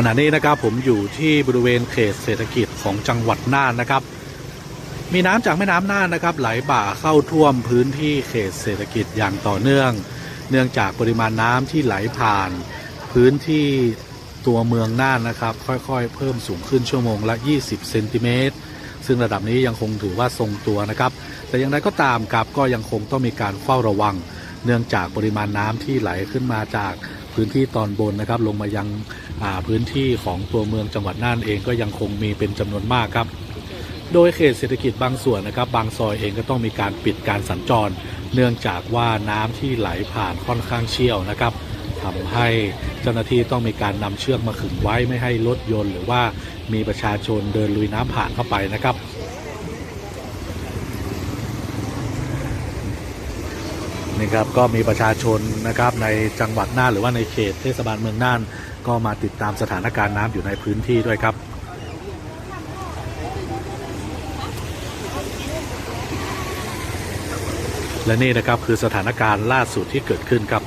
ขณะนี้นะครับผมอยู่ที่บริเวณเขตเศรษฐกิจของจังหวัดน่านนะครับ มีน้ำจากแม่น้ำน่านนะครับ ไหลบ่าเข้าท่วมพื้นที่เขตเศรษฐกิจอย่างต่อเนื่อง เนื่องจากปริมาณน้ำที่ไหลผ่าน พื้นที่ตัวเมืองน่านนะครับ ค่อยๆ เพิ่มสูงขึ้นชั่วโมงละ 20 เซนติเมตรซึ่งระดับนี้ยังคงถือว่าทรงตัวนะครับ แต่อย่างไรก็ตามครับก็ยังคงต้องมีการเฝ้าระวัง เนื่องจากปริมาณน้ำที่ไหลขึ้นมาจาก พื้นที่ตอนบนนะครับ ลงมายังพื้นที่ของตัวเมืองจังหวัดน่านเองก็ยังคงมีเป็นจำนวนมากครับ โดยเขตเศรษฐกิจบางส่วนนะครับ บางซอยเองก็ต้องมีการปิดการสัญจร เนื่องจากว่าน้ำที่ไหลผ่านค่อนข้างเชี่ยวนะครับทำให้เจ้าหน้าที่ต้องมีการนำเชือกมาขึงไว้ไม่ให้รถยนต์ หรือว่ามีประชาชนเดินลุยน้ำผ่านเข้าไปนะครับ นี่ครับก็มีประชาชนนะครับในจังหวัดน่านหรือว่าในเขตเทศบาลเมืองน่าน ก็มาติดตามสถานการณ์น้ำอยู่ในพื้นที่ด้วยครับและนี่นะครับคือสถานการณ์ล่าสุดที่เกิดขึ้นครับ